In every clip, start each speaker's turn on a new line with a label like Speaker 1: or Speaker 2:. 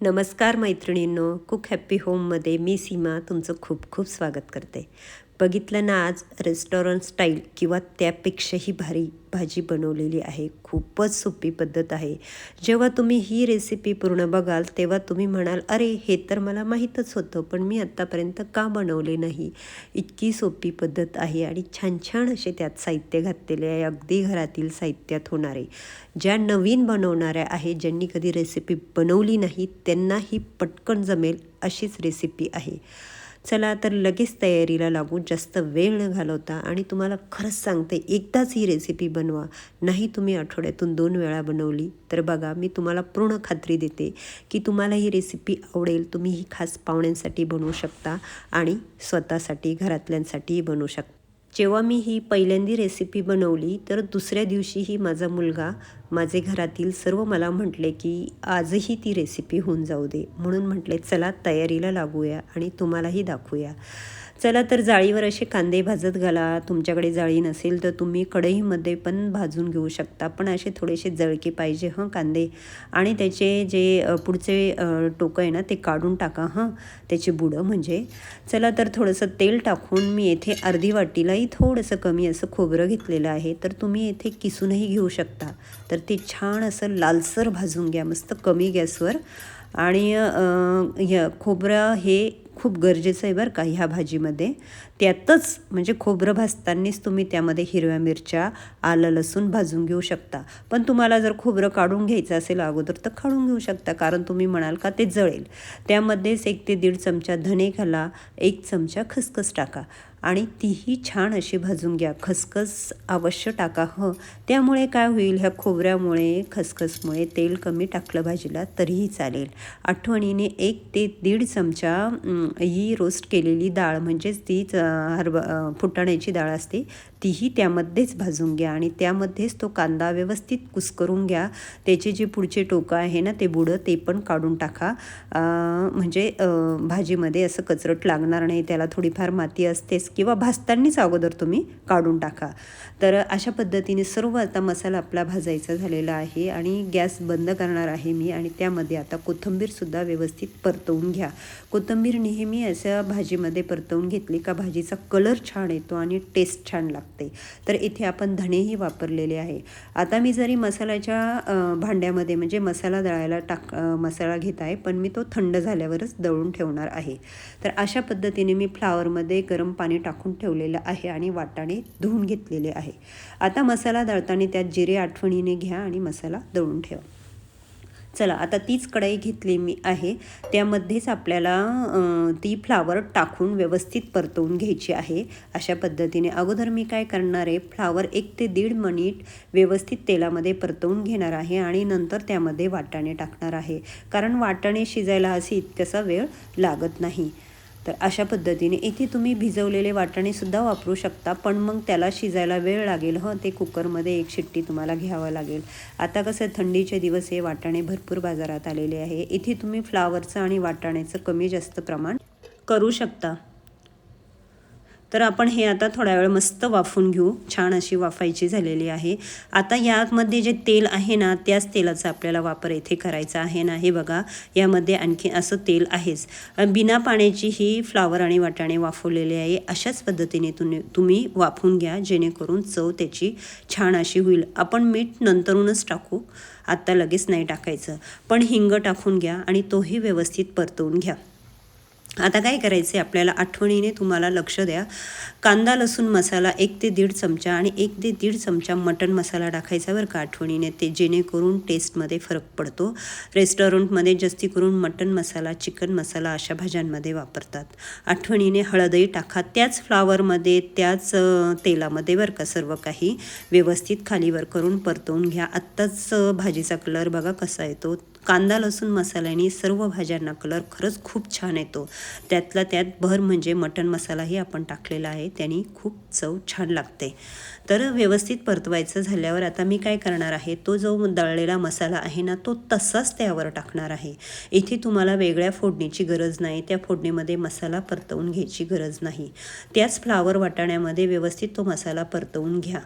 Speaker 1: नमस्कार मैत्रिणींनो cook happy होममध्ये मी सीमा तुमचं खूप खूप स्वागत करते. बघितलं ना आज रेस्टॉरंट स्टाईल किंवा त्यापेक्षाही भारी भाजी बनवलेली आहे. खूपच सोपी पद्धत आहे. जेव्हा तुम्ही ही रेसिपी पूर्ण बघाल तेव्हा तुम्ही म्हणाल अरे हे तर मला माहीतच होतं पण मी आत्तापर्यंत का बनवले नाही? इतकी सोपी पद्धत आहे आणि छान छान असे त्यात साहित्य घातलेले आहे. अगदी घरातील साहित्यात होणारे ज्या नवीन बनवणाऱ्या आहे ज्यांनी कधी रेसिपी बनवली नाही त्यांना ही पटकन जमेल अशीच रेसिपी आहे. चला तर लगेच तयारीला लागू. जास्त वेळ न घालवता आणि तुम्हाला खरंच सांगते एकदाच ही रेसिपी बनवा. नाही तुम्ही आठवड्यातून दोन वेळा बनवली तर बघा मी तुम्हाला पूर्ण खात्री देते की तुम्हाला ही रेसिपी आवडेल. तुम्ही ही खास पाहुण्यांसाठी बनवू शकता आणि स्वतःसाठी घरातल्यांसाठीही बनवू शकता. जेव्हा मी ही पहिल्यांदी रेसिपी बनवली तर दुसऱ्या दिवशीही माझा मुलगा माझे घरातील सर्व मला म्हटले की आजही ती रेसिपी होऊन जाऊ दे. म्हणून म्हटले चला तयारीला लागूया आणि तुम्हालाही दाखवूया. चला तर जाळीवर असे कांदे भाजत घाला. तुमच्याकडे जाळी नसेल तर तुम्ही कढईमध्ये पण भाजून घेऊ शकता. पण असे थोडेसे जळके पाहिजे हं कांदे. आणि त्याचे जे पुढचे टोकं आहे ना ते काढून टाका हं त्याचे बुडं म्हणजे. चला तर थोडंसं तेल टाकून मी येथे अर्धी वाटीलाही थोडंसं कमी असं खोबरं घेतलेलं आहे. तर तुम्ही येथे किसूनही घेऊ शकता. तर ते छान असं लालसर भाजून घ्या. मस्त कमी गॅसवर. आणि खोबरं हे खूप गरजेचं आहे बरं का ह्या भाजीमध्ये. त्यातच म्हणजे खोबरं भाजतानीच तुम्ही त्यामध्ये हिरव्या मिरच्या आलं लसूण भाजून घेऊ शकता. पण तुम्हाला जर खोबरं काढून घ्यायचं असेल अगोदर तर काढून घेऊ शकता कारण तुम्ही म्हणाल का ते जळेल. त्यामध्येच एक ते दीड चमचा धने घाला एक चमचा खसखस टाका. आणि तीही छान अशी भाजून घ्या. खसखस अवश्य टाका. हं. त्यामुळे काय होईल? ह्या खोबऱ्यामुळे खसखसमुळे तेल कमी टाकलं भाजीला तरीही चालेल. आठवणीने एक ते दीड चमचा ही रोस्ट केलेली डाळ म्हणजेच तीच हरभ फुटाण्याची डाळ असते तीही त्यामध्येच भाजून घ्या आणि त्यामध्येच तो कांदा व्यवस्थित कुस्करून घ्या. त्याचे जे पुढचे टोकं आहे ना ते बुडं ते पण काढून टाका. म्हणजे भाजीमध्ये असं कचरट लागणार नाही त्याला थोडीफार माती असतेच किंवा भाजतानीच अगोदर तुम्ही काढून टाका. तर अशा पद्धतीने सर्व आता मसाला आपला भाजायचा झालेला आहे आणि गॅस बंद करणार आहे मी आणि त्यामध्ये आता कोथिंबीरसुद्धा व्यवस्थित परतवून घ्या. कोथंबीर नेहमी असं भाजीमध्ये परतवून घेतली का भाजीचा कलर छान येतो आणि टेस्ट छान लागतो. तर इथे आपण धणेही वापरलेले आहे. आता मी जरी मसाल्याच्या भांड्यामध्ये म्हणजे मसाला दळायला टाक मसाला घेत आहे पण मी तो थंड झाल्यावरच दळून ठेवणार आहे. तर अशा पद्धतीने मी फ्लावरमध्ये गरम पाणी टाकून ठेवलेलं आहे आणि वाटाणे धुवून घेतलेले आहे. आता मसाला दळताना त्यात जिरे आठवणीने घ्या आणि मसाला दळून ठेवा. चला आता तीच कढई घेतली मी आहे. त्यामध्येच आपल्याला ती फ्लावर टाकून व्यवस्थित परतवून घ्यायची आहे. अशा पद्धतीने अगोदर मी काय करणार आहे फ्लावर एक ते दीड मिनिट व्यवस्थित तेलामध्ये परतवून घेणार आहे आणि नंतर त्यामध्ये वाटाणे टाकणार आहे. कारण वाटाणे शिजायला असे इतकासा वेळ लागत नाही. तर अशा पद्धतीने इथे तुम्ही भिजवलेले वाटाणेसुद्धा वापरू शकता पण मग त्याला शिजायला वेळ लागेल हं. ते कुकरमध्ये एक शिट्टी तुम्हाला घ्यावं लागेल. आता कसं थंडीचे दिवस हे वाटाणे भरपूर बाजारात आलेले आहे. इथे तुम्ही फ्लावरचं आणि वाटाण्याचं कमी जास्त प्रमाण करू शकता. तर आपण हे आता थोडा वेळ मस्त वाफून घेऊ. छान अशी वाफायची झालेली आहे. आता यामध्ये जे तेल आहे ना त्याच तेलाचा आपल्याला वापर इथे करायचा आहे ना हे बघा. यामध्ये आणखी असं तेल आहेच. बिना पाण्याची ही फ्लावर आणि वाटाणे वाफवलेले आहे. अशाच पद्धतीने तुम्ही तुम्ही वाफून घ्या जेणेकरून चव त्याची छान अशी होईल. आपण मीठ नंतरूनच टाकू. आत्ता लगेच नाही टाकायचं. पण हिंग टाकून घ्या आणि तोही व्यवस्थित परतवून घ्या. आता काय करायचं आहे आपल्याला आठवणीने तुम्हाला लक्ष द्या. कांदा लसूण मसाला एक ते दीड चमचा आणि एक ते दीड चमचा मटण मसाला टाकायचा बरं का आठवणीने. ते जेणेकरून टेस्टमध्ये फरक पडतो. रेस्टॉरंटमध्ये जास्ती करून मटण मसाला चिकन मसाला अशा भाज्यांमध्ये वापरतात. आठवणीने हळदही टाका. त्याच फ्लावरमध्ये त्याच तेलामध्ये बरं का सर्व काही व्यवस्थित खालीवर करून परतवून घ्या. आत्ताच भाजीचा कलर बघा कसा येतो. कांदा लसूण मसाल्याने सर्व भाज्यांना कलर खरंच खूप छान येतो. त्यातला त्यात भर म्हणजे मटण मसालाही आपण टाकलेला आहे. त्यांनी खूप चव छान लागते. तर व्यवस्थित परतवायचं झाल्यावर आता मी काय करणार आहे? तो जो दळलेला मसाला आहे ना तो तसाच त्यावर टाकणार आहे. इथे तुम्हाला वेगळ्या फोडणीची गरज नाही. त्या फोडणीमध्ये मसाला परतवून घ्यायची गरज नाही. त्याच फ्लावर वाटाण्यामध्ये व्यवस्थित तो मसाला परतवून घ्या.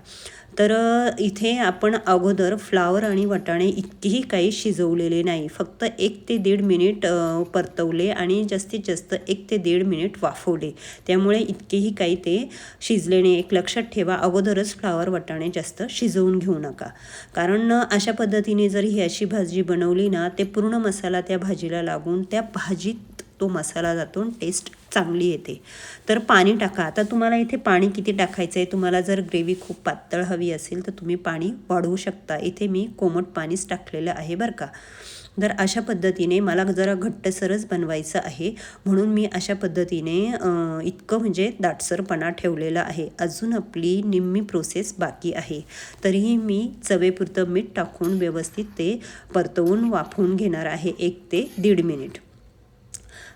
Speaker 1: तर इथे आपण अगोदर फ्लावर आणि वाटाणे इतकेही काही शिजवलेले नाही. फक्त एक ते दीड मिनिट परतवले आणि जास्तीत जास्त एक ते दीड मिनिट वाफवले. त्यामुळे इतकेही काही ते शिजले नाही. एक लक्षात ठेवा अगोदरच फ्लावर वाटाणे जास्त शिजवून घेऊ नका. कारण अशा पद्धतीने जर ही अशी भाजी बनवली ना ते पूर्ण मसाला त्या भाजीला लागून त्या भाजीत तो मसाला जातो टेस्ट चांगली येते. तर पाणी टाका. आता तुम्हाला इथे पाणी किती टाकायचं आहे तुम्हाला जर ग्रेव्ही खूप पातळ हवी असेल तर तुम्ही पाणी वाढवू शकता. इथे मी कोमट पाणीच टाकलेलं आहे बरं का. तर अशा पद्धतीने मला जरा घट्टसरच बनवायचं आहे. म्हणून मी अशा पद्धतीने इतकं म्हणजे दाटसरपणा ठेवलेला आहे. अजून आपली निम्मी प्रोसेस बाकी आहे. तरीही मी चवेपुरतं मीठ टाकून व्यवस्थित ते परतवून वाफवून घेणार आहे. एक ते दीड मिनिट.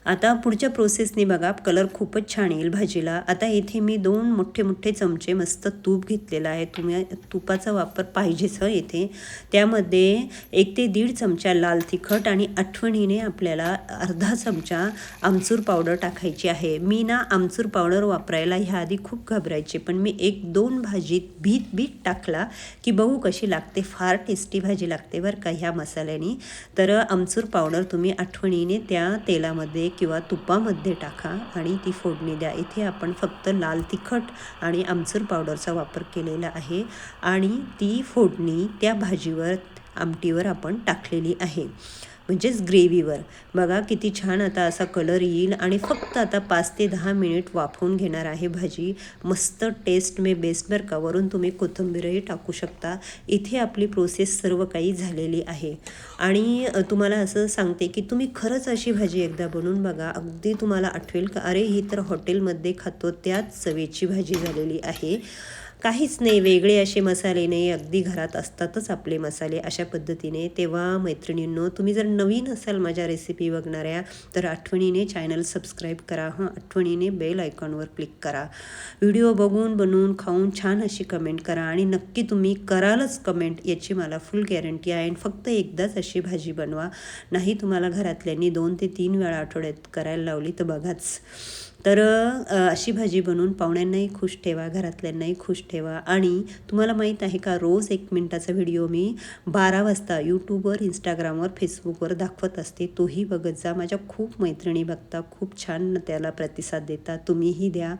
Speaker 1: आता पुढच्या प्रोसेसने बघा कलर खूपच छान येईल भाजीला. आता इथे मी दोन मोठे मोठे चमचे मस्त तूप घेतलेला आहे. तुम्ही तुपाचा वापर पाहिजेच हं येथे त्यामध्ये एक ते दीड चमचा लाल तिखट आणि आठवणीने आपल्याला अर्धा चमचा आमचूर पावडर टाकायची आहे. मी ना आमचूर पावडर वापरायला ह्या आधी खूप घाबरायचे पण मी एक दोन भाजीत भीत भीत टाकला की बघू कशी लागते. फार टेस्टी भाजी लागते बरं का ह्या मसाल्याने. तर आमचूर पावडर तुम्ही आठवणीने त्या तेलामध्ये किंवा तुपामध्ये टाका आणि ती फोडणी द्या. इथे आपण फक्त लाल तिखट आणि आमचूर पावडरचा वापर केलेला आहे आणि ती फोडणी त्या भाजीवर आमटीवर आपण टाकलेली आहे. म्हणजेच ग्रेव्हीवर. बघा किती छान आता असा कलर येईल आणि फक्त आता पाच ते दहा मिनिट वाफवून घेणार आहे भाजी. मस्त टेस्ट मे बेस्ट बरं का. वरून तुम्ही कोथिंबीरही टाकू शकता. इथे आपली प्रोसेस सर्व काही झालेली आहे. आणि तुम्हाला असं सांगते की तुम्ही खरंच अशी भाजी एकदा बनवून बघा. अगदी तुम्हाला आठवेल का? अरे ही तर हॉटेलमध्ये खातो त्याच चवेची भाजी झालेली आहे. काहीच नाही वेगळे असे मसाले नाही. अगदी घरात असतातच आपले मसाले अशा पद्धतीने. तेव्हा मैत्रिणींनो तुम्ही जर नवीन असाल माझ्या रेसिपी बघणाऱ्या तर आठवणीने चॅनल सबस्क्राईब करा. हां आठवणीने बेल आयकॉनवर क्लिक करा. व्हिडिओ बघून बनवून खाऊन छान अशी कमेंट करा. आणि नक्की तुम्ही करालच कमेंट याची मला फुल गॅरंटी आहे. आणि फक्त एकदाच अशी भाजी बनवा. नाही तुम्हाला घरातल्यांनी दोन ते तीन वेळा आठवड्यात करायला लावली तर बघाच. तर अशी भाजी बनवून पाहुण्यांनाही खुश ठेवा घरातल्यांनाही खुश ठेवा. आणि तुम्हाला माहीत आहे का रोज एक मिनटाचा व्हिडिओ मी बारा वाजता यूट्यूबवर इंस्टाग्रामवर फेसबुकवर दाखवत असते. तोही बघत जा. माझ्या खूप मैत्रिणी बघता खूप छान त्याला प्रतिसाद देता. तुम्हीही द्या.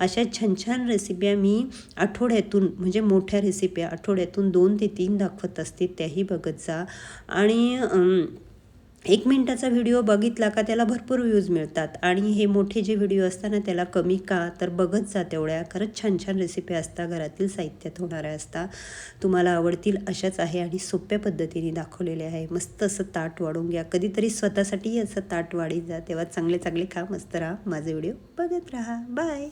Speaker 1: अशा छान छान रेसिप्या मी आठवड्यातून म्हणजे मोठ्या रेसिप्या आठवड्यातून दोन ते तीन दाखवत असते. त्याही बघत जा. आणि एक मिनटाचा व्हिडिओ बघितला का त्याला भरपूर व्ह्यूज मिळतात. आणि हे मोठे जे व्हिडिओ असतात ना त्याला कमी का तर बघत जा तेवढ्या. खरंच छान छान रेसिपी असतात घरातील साहित्यात होणाऱ्या असतात तुम्हाला आवडतील अशाच आहे आणि सोप्या पद्धतीने दाखवलेले आहे. मस्त असं ताट वाढून घ्या. कधीतरी स्वतःसाठीही असं ताट वाढीत जा. तेव्हा चांगले चांगले खा. मस्त राहा. माझे व्हिडिओ बघत राहा. बाय